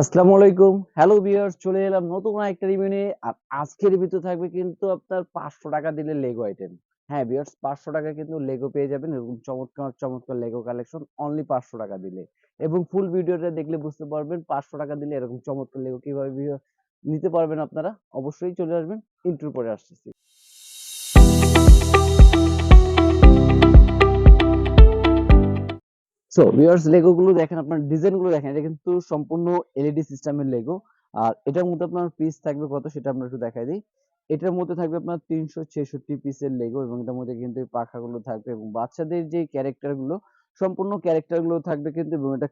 আসসালামু আলাইকুম। হ্যালো চলে এলাম নতুন একটা রিভিউ নিয়ে। আর আজকের রিভিউতে থাকবে কিন্তু আপনার পাঁচশো টাকা দিলে লেগো আইটেম হ্যাঁ ভিউয়ার্স পাঁচশো টাকা কিন্তু লেগো পেয়ে যাবেন। এরকম চমৎকার চমৎকার লেগো কালেকশন অনলি পাঁচশো টাকা দিলে। এবং ফুল ভিডিওটা দেখলে বুঝতে পারবেন পাঁচশো টাকা দিলে এরকম চমৎকার লেগো কীভাবে নিতে পারবেন আপনারা? অবশ্যই চলে আসবেন। ইন্ট্রো পরে আসতেছি। সো ভিউয়ার্স লেগো গুলো দেখেন, আপনার ডিজাইনগুলো দেখেন, এটা কিন্তু সম্পূর্ণ এলইডি সিস্টেমের লেগো আর এটার মধ্যে আপনার পিস থাকবে কত সেটা আমরা একটু দেখাই দিই। এটার মধ্যে থাকবে আপনার তিনশো ছেষট্টি পিসের লেগো এবং এটার মধ্যে কিন্তু থাকবে এবং বাচ্চাদের যে ক্যারেক্টারগুলো সম্পূর্ণ ক্যারেক্টারগুলো থাকবে কিন্তু এবং এটা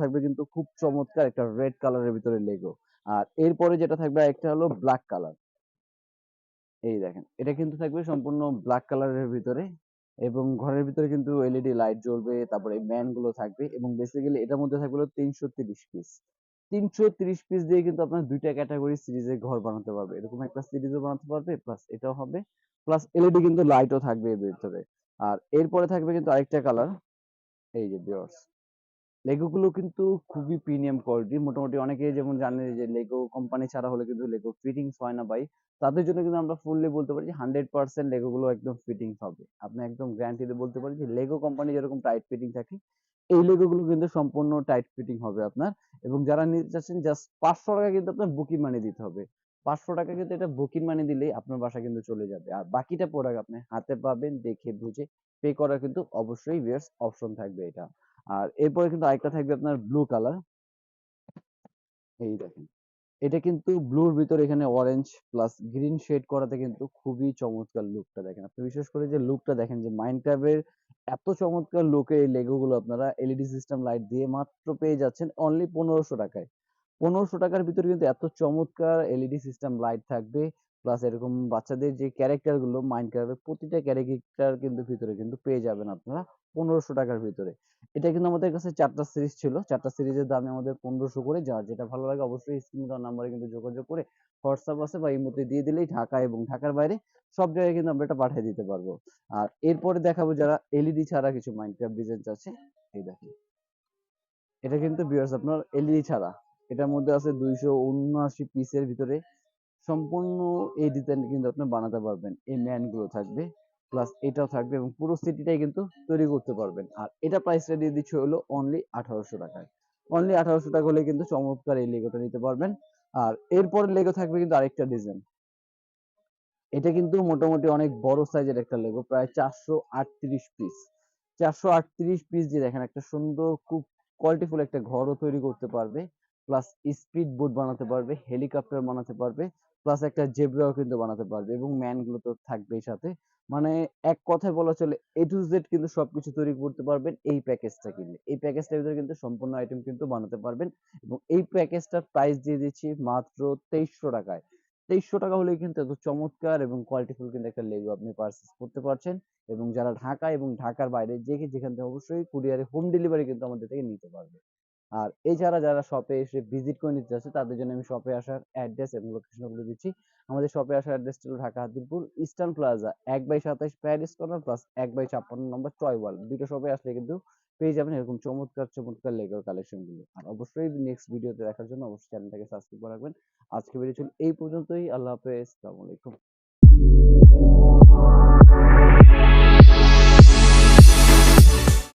থাকবে কিন্তু খুব চমৎকার একটা রেড কালারের ভিতরে লেগো আর এরপরে যেটা থাকবে একটা হলো ব্ল্যাক কালার এই দেখেন, এটা কিন্তু থাকবে সম্পূর্ণ ব্ল্যাক কালারের ভিতরে। এবং ঘরের ভিতরে কিন্তু এলইডি লাইট জ্বলবে, তারপরে ম্যানগুলো থাকবে এবং বেসিক্যালি এটার মধ্যে থাকবে তিনশো তিরিশ পিস তিনশো তিরিশ পিস দিয়ে কিন্তু আপনার দুইটা ক্যাটাগরি সিরিজের ঘর বানাতে পারবে। এরকম একটা সিরিজও বানাতে পারবে প্লাস এটাও হবে। প্লাস এলইডি কিন্তু লাইটও থাকবে এর ভিতরে। আর এরপরে থাকবে কিন্তু আরেকটা কালার এই যে ভিউয়ার্স লেগো গুলো কিন্তু খুবই প্রিমিয়াম কোয়ালিটি মোটামুটি অনেকে যেমন জানে যে লেগো কোম্পানি ছাড়া হলে কিন্তু লেগো ফিটিংস হয় না ভাই। তাদের জন্য কিন্তু আমরা ফুললি বলতে পারি যে হান্ড্রেড পার্সেন্ট লেগো গুলো একদম ফিটিংস হবে। আপনি একদম গ্যারান্টি দিয়ে বলতে পারি যে লেগো কোম্পানি যেরকম টাইট ফিটিং থাকে, এই লেগো গুলো কিন্তু সম্পূর্ণ টাইট ফিটিং হবে আপনার। এবং যারা নিতে চাচ্ছেন জাস্ট পাঁচশো টাকা কিন্তু আপনার বুকিং মানি দিতে হবে। পাঁচশো টাকা কিন্তু এটা বুকিং মানি দিলেই আপনার বাসা কিন্তু চলে যাবে। আর বাকিটা প্রোডাক্ট আপনি হাতে পাবেন, দেখে, বুঝে পে করার কিন্তু অবশ্যই ভিউয়ার্স অপশন থাকবে এটা। আর এরপরে কিন্তু আরেকটা থাকবে আপনার ব্লু কালার এই দেখেন। এটা কিন্তু ব্লুর ভিতরে এখানে অরেঞ্জ প্লাস গ্রিন শেড করাতে কিন্তু খুবই চমৎকার লুকটা দেখেন। আপনি বিশেষ করে যে লুকটা দেখেন যে মাইনক্রাফটের এত চমৎকার লুকে এই লেগো গুলো আপনারা এলইডি সিস্টেম লাইট দিয়ে মাত্র পেয়ে যাচ্ছেন অনলি পনেরোশো টাকায়। পনেরোশো টাকার ভিতরে কিন্তু এত চমৎকার এলইডি সিস্টেম লাইট থাকবে। প্লাস এরকম বাচ্চাদের যে ক্যারেক্টারগুলো মাইনক্রাফটের প্রতিটা ক্যারেক্টার কিন্তু ভিতরে কিন্তু পেয়ে যাবেন আপনারা পনেরোশো টাকার ভিতরে। এটা কিন্তু আমাদের কাছে চারটা সিরিজ ছিল। চারটা সিরিজের দামে আমাদের পনেরোশো করে। যার যেটা ভালো লাগে অবশ্যই স্ক্রিনে দেওয়া নাম্বারে কিন্তু যোগাযোগ করে হোয়াটসঅ্যাপ আছে বা ইমোতে দিয়ে দিলেই ঢাকা এবং ঢাকার বাইরে সব জায়গায় কিন্তু আমরা এটা পাঠিয়ে দিতে পারব। আর এরপরে দেখাবো যারা এলইডি ছাড়া কিছু মাইনক্রাফট ডিজাইন আছে। এই দেখেন। এটা কিন্তু ভিউয়ার্স আপনার এলইডি ছাড়া। এটার মধ্যে আছে দুইশো উনআশি পিসের ভিতরে সম্পূর্ণ এই ডিজাইন কিন্তু আপনি বানাতে পারবেন। এই ম্যানগুলো থাকবে প্লাস এটাও থাকবে এবং পুরো সিটিটাই কিন্তু তৈরি করতে পারবেন। আর এটা প্রাইসটা দিয়ে দিচ্ছে হলো অনলি আঠারোশো টাকায়। অনলি আঠারোশো টাকা হলে কিন্তু চমৎকার এই লেগোটা নিতে পারবেন। আর এরপর লেগো থাকবে কিন্তু আরেকটা ডিজাইন এটা কিন্তু মোটামুটি অনেক বড় সাইজের একটা লেগো প্রায় চারশো আটত্রিশ পিস চারশো আটত্রিশ পিস দিয়ে দেখেন একটা সুন্দর, খুব কোয়ালিটিফুল একটা ঘরও তৈরি করতে পারবে প্লাস স্পিড বোট বানাতে পারবে হেলিকপ্টার বানাতে পারবে প্লাস একটা জেব্রাও কিন্তু বানাতে পারবে এবং ম্যানগুলো তো থাকবেই সাথে। মানে এক কথায় বলা চলে এ টু জেড কিন্তু সবকিছু তৈরি করতে পারবেন এই প্যাকেজটা কিনলে। এই প্যাকেজটার ভিতরে কিন্তু সম্পূর্ণ আইটেম কিন্তু বানাতে পারবেন এবং এই প্যাকেজটার প্রাইস দিয়ে দিচ্ছি মাত্র তেইশশো টাকায়। তেইশশো টাকা হলেই কিন্তু এত চমৎকার এবং কোয়ালিটিফুল কিন্তু একটা লেগো আপনি পারচেস করতে পারছেন এবং যারা ঢাকা এবং ঢাকার বাইরে যে যেখান থেকে অবশ্যই কুরিয়ারে হোম ডেলিভারি কিন্তু আমাদের থেকে নিতে পারবে। আর এছাড়া যারা শপে এসে ভিজিট করে নিতে চাচ্ছে তাদের জন্য আমি শপে আসার অ্যাড্রেস এবং লোকেশন বলে দিচ্ছি। আমাদের শপে আসার অ্যাড্রেসটা হলো ঢাকা, হাতিরপুর ইস্টার্ন প্লাজা এক বাই সাতাইশ প্যারিস কর্নার প্লাস এক বাই ছাপ্পান্ন নম্বর টয় ওয়াল দুটো শপে আসলে কিন্তু পেয়ে যাবেন এরকম চমৎকার চমৎকার লেগোর কালেকশনগুলো। আর অবশ্যই নেক্সট ভিডিওতে দেখার জন্য অবশ্যই চ্যানেলটাকে সাবস্ক্রাইব করে রাখবেন। আজকে ভিডিও ছিল এই পর্যন্তই। আল্লাহ হাফেজ। আসসালামু আলাইকুম।